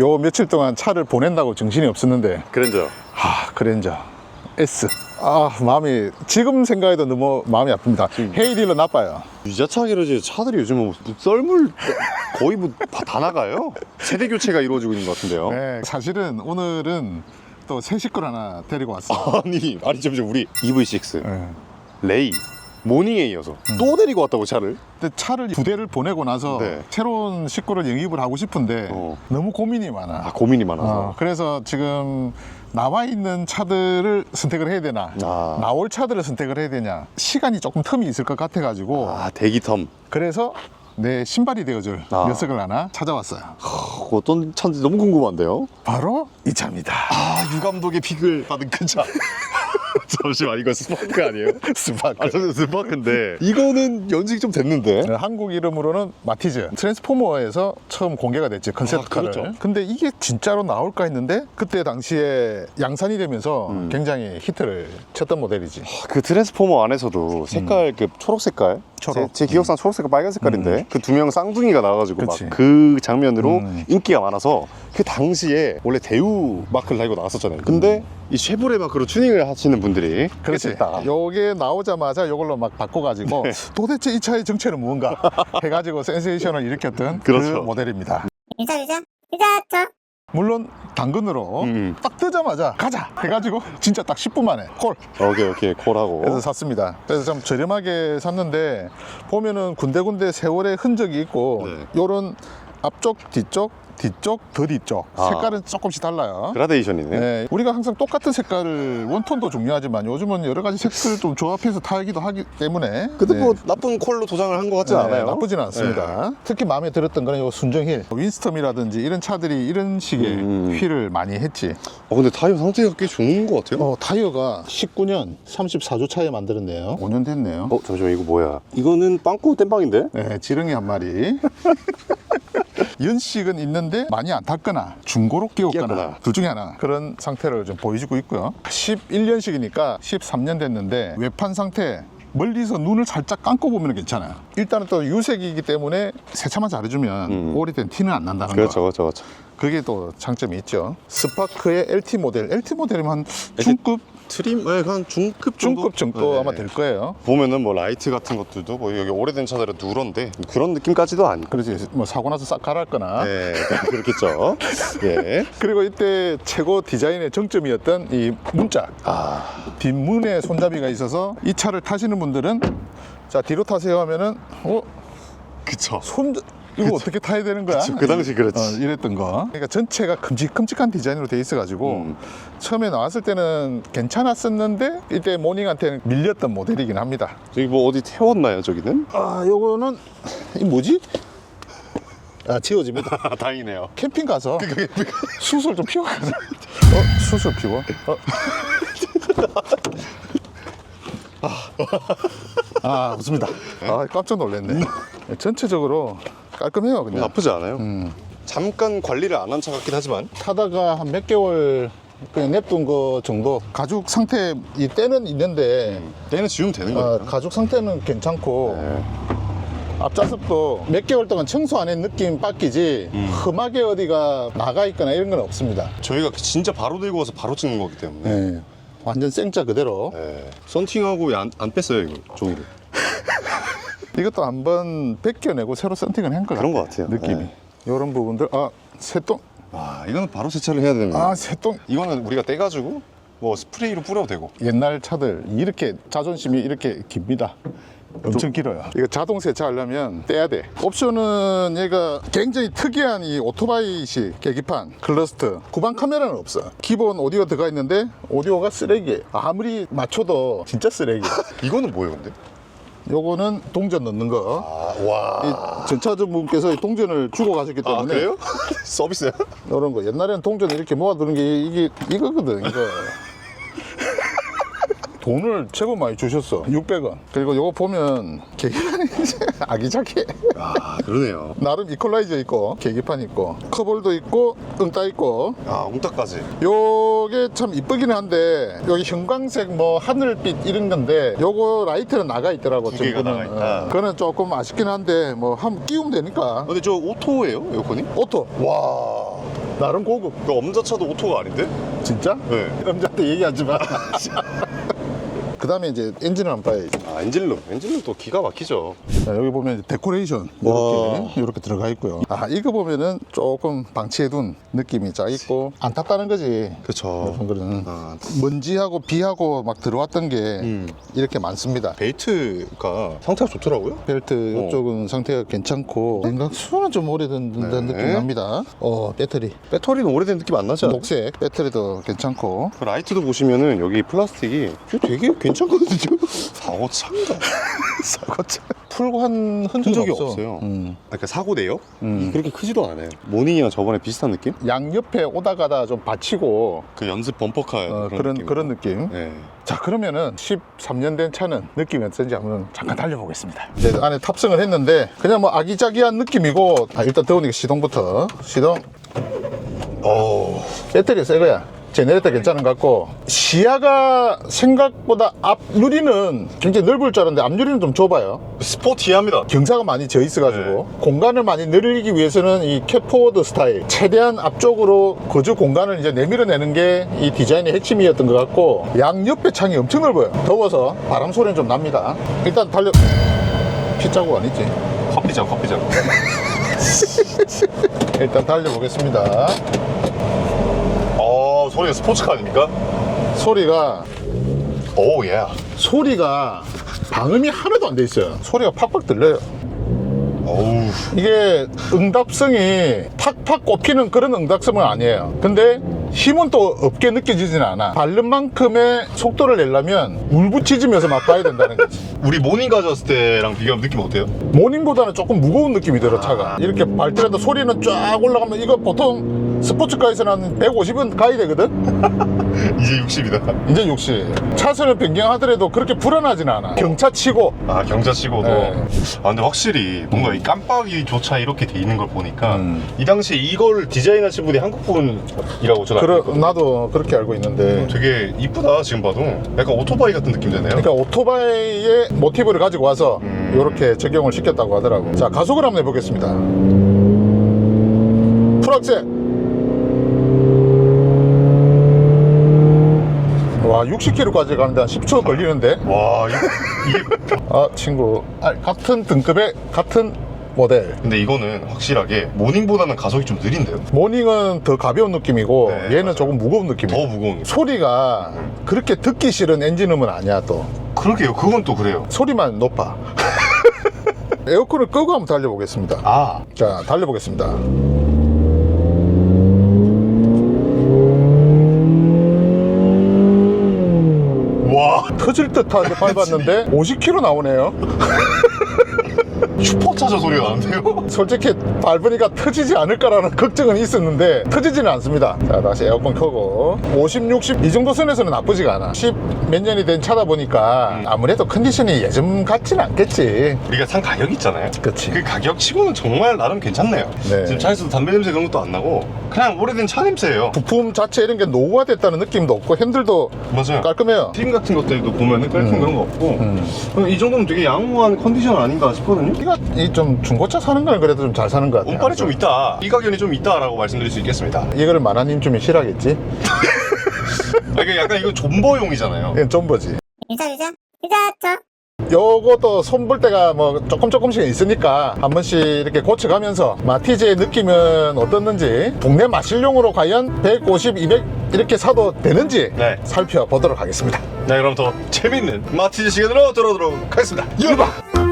요 며칠 동안 차를 보낸다고 정신이 없었는데 그랜저. 아 그랜저 S 아 마음이 지금 생각해도 너무 마음이 아픕니다 헤이 딜러 나빠요 유자차 기러지 차들이 요즘 뭐 썰물 거의 뭐 다 나가요. 세대 교체가 이루어지고 있는 것 같은데요. 네, 사실은 오늘은 또 새 식구를 하나 데리고 왔어요 아니 아니 잠시만 우리 EV6 네. 레이 모닝에 이어서 또 데리고 왔다고 차를. 근데 차를 두 대를 보내고 나서 네. 새로운 식구를 영입을 하고 싶은데 어. 너무 고민이 많아 아 고민이 많아서. 어, 그래서 지금 나와 있는 차들을 선택을 해야 되나 아. 나올 차들을 선택을 해야 되냐 시간이 조금 텀이 있을 것 같아 가지고 아 대기 텀. 그래서 내 신발이 되어줄 아. 녀석을 하나 찾아왔어요 어, 어떤 차인지 너무 궁금한데요. 바로 이 차입니다 아 유 감독의 픽을 받은 큰 차. 잠시만 이거 스파크 아니에요? 스파크 아 저는 스파크인데 이거는 연식이 좀 됐는데. 네, 한국 이름으로는 마티즈 트랜스포머에서 처음 공개가 됐지 컨셉카를 아, 그렇죠. 근데 이게 진짜로 나올까 했는데 그때 당시에 양산이 되면서 음. 굉장히 히트를 쳤던 모델이지 그 트랜스포머 안에서도 색깔 그 초록 색깔 음. 초록. 음. 제, 제 기억상 초록 색깔 빨간 색깔인데 그 두 명 쌍둥이가 나와가지고 그치. 막 그 장면으로 음. 인기가 많아서 그 당시에 원래 대우 마크를 달고 나왔었잖아요 근데 이 쉐보레 마크로 튜닝을 하 시는 분들이 음. 그렇지. 했다. 요게 나오자마자 요걸로 막 바꿔가지고 네. 도대체 이 차의 정체는 무언가 해가지고 센세이션을 일으켰던 그 그렇죠. 모델입니다. 유자 유자 유자차 물론 당근으로 음. 딱 뜨자마자 가자 해가지고 진짜 딱 10분 만에 콜 오케이 오케이 콜하고 그래서 샀습니다. 그래서 좀 저렴하게 샀는데 보면은 군데군데 세월의 흔적이 있고 네. 요런 앞쪽 뒤쪽 뒤쪽 더 뒤쪽 아. 색깔은 조금씩 달라요. 그라데이션이네 네, 우리가 항상 똑같은 색깔을 원톤도 중요하지만 요즘은 여러 가지 색을 좀 조합해서 타기도 하기 때문에 근데 네. 뭐 나쁜 콜로 도장을 한 것 같진 네, 않아요 나쁘지는 않습니다. 특히 마음에 들었던 거는 요 순정힐, 윈스톰이라든지 이런 차들이 이런 식의 음. 휠을 많이 했지. 어, 근데 타이어 상태가 꽤 좋은 것 같아요 어, 타이어가 19년 34조 차에 만들었네요. 5년 됐네요. 어 잠시만 이거 뭐야 이거는 빵꾸 땜빵인데? 네, 지렁이 한 마리. 연식은 있는데 많이 안 탔거나 중고로 끼웠거나 끼웠거나. 둘 중에 하나 그런 상태를 좀 보여주고 있고요. 11년식이니까 13년 됐는데 외판 상태 멀리서 눈을 살짝 감고 보면 괜찮아요. 일단은 또 유색이기 때문에 세차만 잘해주면 음. 오래된 티는 안 난다는 그렇죠 거. 그렇죠 그렇죠 그게 또 장점이 있죠. 스파크의 LT 모델, LT 모델이면 한 중급, 트림? 네, 한 중급 정도? 중급 정도 네. 아마 될 거예요. 보면은 뭐 라이트 같은 것들도 뭐 여기 오래된 차들은 누런데 그런 느낌까지도 아니고 그렇지. 뭐 사고 나서 싹 갈았거나. 네 그렇겠죠 예. 그리고 이때 최고 디자인의 정점이었던 이 문짝 아 뒷문에 손잡이가 있어서 이 차를 타시는 분들은 자 뒤로 타세요 하면은 어? 그쵸 손 이거 어떻게 타야 되는 거야? 그쵸, 그 당시 그랬지. 어, 이랬던 거. 그러니까 전체가 큼직큼직한 디자인으로 돼 있어가지고 음. 처음에 나왔을 때는 괜찮았었는데 이때 모닝한테는 밀렸던 모델이긴 합니다. 저기 뭐 어디 태웠나요 저기는? 아 요거는 이 뭐지? 아 지워집니다. 아 다행이네요 캠핑 가서 수술 좀 피워 가자. 어 수술 피워? 어. 아 웃습니다. 아 깜짝 놀랐네. 전체적으로 깔끔해요 그냥. 나쁘지 않아요 음. 잠깐 관리를 안 한 차 같긴 하지만 타다가 한 몇 개월 그냥 냅둔 거 정도 가죽 상태 이 때는 있는데 얘는 지우면 되는 아, 거니까 가죽 상태는 괜찮고 네. 앞좌석도 몇 개월 동안 청소 안 한 느낌 음. 흠하게 어디가 나가 있거나 이런 건 없습니다. 저희가 진짜 바로 들고 와서 바로 찍는 거기 때문에 네. 완전 생짜 그대로. 네. 썬팅하고 안, 안 뺐어요 이거 종이를 이것도 한번 벗겨내고 새로 썬팅을 한것 같아요. 그런 것 같아요. 느낌이. 네. 이런 부분들 아 새똥 와 이거는 바로 세차를 해야 되는 아 새똥 이거는 우리가 떼가지고 뭐 스프레이로 뿌려도 되고 옛날 차들 이렇게 자존심이 이렇게 깁니다. 엄청 길어요. 이거 자동 세차하려면 떼야 돼. 옵션은 얘가 굉장히 특이한 이 오토바이식 계기판, 클러스터, 구방 카메라는 없어. 기본 오디오 들어가 있는데 오디오가 쓰레기예요. 아무리 맞춰도 진짜 쓰레기야. 이거는 뭐예요 근데? 요거는 동전 넣는 거. 아 와 이 전차주분께서 이 동전을 주고 가셨기 때문에 아 그래요? 서비스야? 이런 거 옛날에는 동전 이렇게 모아두는 게 이게 이거거든 이거 돈을 제법 많이 주셨어 600원 그리고 요거 보면 계기판이 아기자기해 아 그러네요 나름 이퀄라이저 있고 계기판 있고 커볼도 있고 응따 있고 아 웅따까지 요게 참 이쁘긴 한데 여기 형광색 뭐 하늘빛 이런 건데 요거 라이트는 나가 있더라고 두 개가 나가. 있다. 어, 그거는 조금 아쉽긴 한데 뭐 한번 끼우면 되니까 근데 저 오토예요 에어컨이? 오토 와 나름 고급. 그 엄자차도 오토가 아닌데? 진짜? 네. 남자한테 얘기하지 마. 그 다음에 이제 엔진을 한번 봐야지. 아 엔진룸 엔진룸 또 기가 막히죠 자, 여기 보면 데코레이션 와. 이렇게 이렇게 들어가 있고요. 아 이거 보면은 조금 방치해둔 느낌이 쫙 있고 안 탔다는 거지. 그쵸 그런 거는 아, 먼지하고 비하고 막 들어왔던 게 음. 이렇게 많습니다. 베이트가 상태가 좋더라고요 벨트 어. 이쪽은 상태가 괜찮고 생각수는 좀 오래된다는 네. 느낌 납니다. 어 배터리 배터리는 오래된 느낌 안 않아요? 녹색 배터리도 괜찮고 그 라이트도 보시면은 여기 플라스틱이 되게 괜찮거든요 사고차인가? 사고차 풀고 한 흔적이 없어. 없어요 음. 그러니까 사고 내역? 음. 그렇게 크지도 않아요 모닝이랑 저번에 비슷한 느낌? 양옆에 오다 가다 좀 받치고 그 연습 범퍼카 어, 그런, 그런 느낌. 그런 느낌. 네. 자 그러면은 13년 된 차는 느낌이 어떤지 한번 잠깐 달려보겠습니다 이제 안에 탑승을 했는데 그냥 뭐 아기자기한 느낌이고 아, 일단 더우니까 시동부터 시동 오 배터리 새 거야 제네레이터 괜찮은 것 같고 시야가 생각보다 앞 유리는 굉장히 넓을 줄 알았는데 앞 유리는 좀 좁아요. 스포티합니다. 경사가 많이 져 있어가지고 공간을 많이 늘리기 위해서는 이 캡포워드 스타일 최대한 앞쪽으로 거주 공간을 이제 내밀어내는 게 이 디자인의 핵심이었던 것 같고 양옆에 창이 엄청 넓어요. 더워서 바람 소리는 좀 납니다. 일단 달려 피자국 아니지? 커피장 커피장 일단 달려보겠습니다. 어 소리가 스포츠카 아닙니까? 소리가 오 예 소리가 방음이 하나도 안 돼 있어요 소리가 팍팍 들려요 어우 이게 응답성이 팍팍 꼽히는 그런 응답성은 아니에요. 근데 힘은 또 없게 느껴지진 않아. 바른 만큼의 속도를 내려면 울부짖으면서 맛봐야 된다는 거지. 우리 모닝 가져왔을 때랑 비교하면 느낌 어때요? 모닝보다는 조금 무거운 느낌이 들어, 차가. 이렇게 밟더라도 소리는 쫙 올라가면 이거 보통 스포츠카에서는 한 150은 가야 되거든? 이제 60이다 이제 60. 차선을 변경하더라도 그렇게 불안하진 않아. 경차 치고. 아 경자 치고도 네. 아 근데 확실히 뭔가 이 깜빡이조차 이렇게 돼 있는 걸 보니까 음. 이 당시에 이걸 디자인하신 분이 한국 분이라고 저는 그러. 나도 그렇게 알고 있는데. 되게 이쁘다 지금 봐도 약간 오토바이 같은 느낌 되네요 그러니까 오토바이의 모티브를 가지고 와서 음. 이렇게 적용을 시켰다고 하더라고. 자, 가속을 한번 해보겠습니다. 풀악셀. 와, 60km까지 가는데 한 10초 걸리는데? 와 이게 아, 친구. 아, 같은 등급의 같은 모델. 근데 이거는 확실하게 모닝보다는 가속이 좀 느린데요 모닝은 더 가벼운 느낌이고 네, 얘는 맞아요. 조금 무거운 느낌이에요. 더 무거운 소리가 그렇게 듣기 싫은 엔진음은 아니야 또. 그러게요 그건 또 그래요 소리만 높아. 에어컨을 끄고 한번 달려보겠습니다. 아 자, 달려보겠습니다. 와 터질 듯하게 밟았는데 50km 나오네요. 슈퍼차저 소리가 나는데요? 솔직히 밟으니까 터지지 않을까라는 걱정은 있었는데 터지지는 않습니다. 자, 다시 에어컨 끄고 50, 60 이 정도 선에서는 나쁘지가 않아. 10 몇 년이 된 차다 보니까 아무래도 컨디션이 예전 같진 않겠지. 우리가 산 가격이 있잖아요 그치. 그 가격 치고는 정말 나름 괜찮네요 네. 지금 차에서도 담배 냄새 그런 것도 안 나고 그냥 오래된 차 냄새예요 부품 자체 이런 게 노후화 됐다는 느낌도 없고 핸들도 맞아요 깔끔해요. 튀김 같은 것들도 보면 은 깔끔 음. 그런 거 없고 음. 어, 이 정도면 되게 양호한 컨디션 아닌가 싶거든요 이가 이 좀 중고차 사는 건 그래도 좀 잘 사는 것 같아요. 운빨이 좀 있다 일가견이 좀 있다라고 말씀드릴 수 있겠습니다 이거를 만화님 좀 싫어하겠지? 아, 이게 약간 이거 존버용이잖아요 이건 좀버지. 유자 유자 유자죠 요것도 손볼 때가 뭐 조금 조금씩 있으니까 한 번씩 이렇게 고쳐가면서 마티즈의 느낌은 어떻는지 동네 마실용으로 과연 150, 200 이렇게 사도 되는지 네. 살펴보도록 하겠습니다. 네 그럼 더 재밌는 마티즈 시간으로 들어오도록 하겠습니다 유바!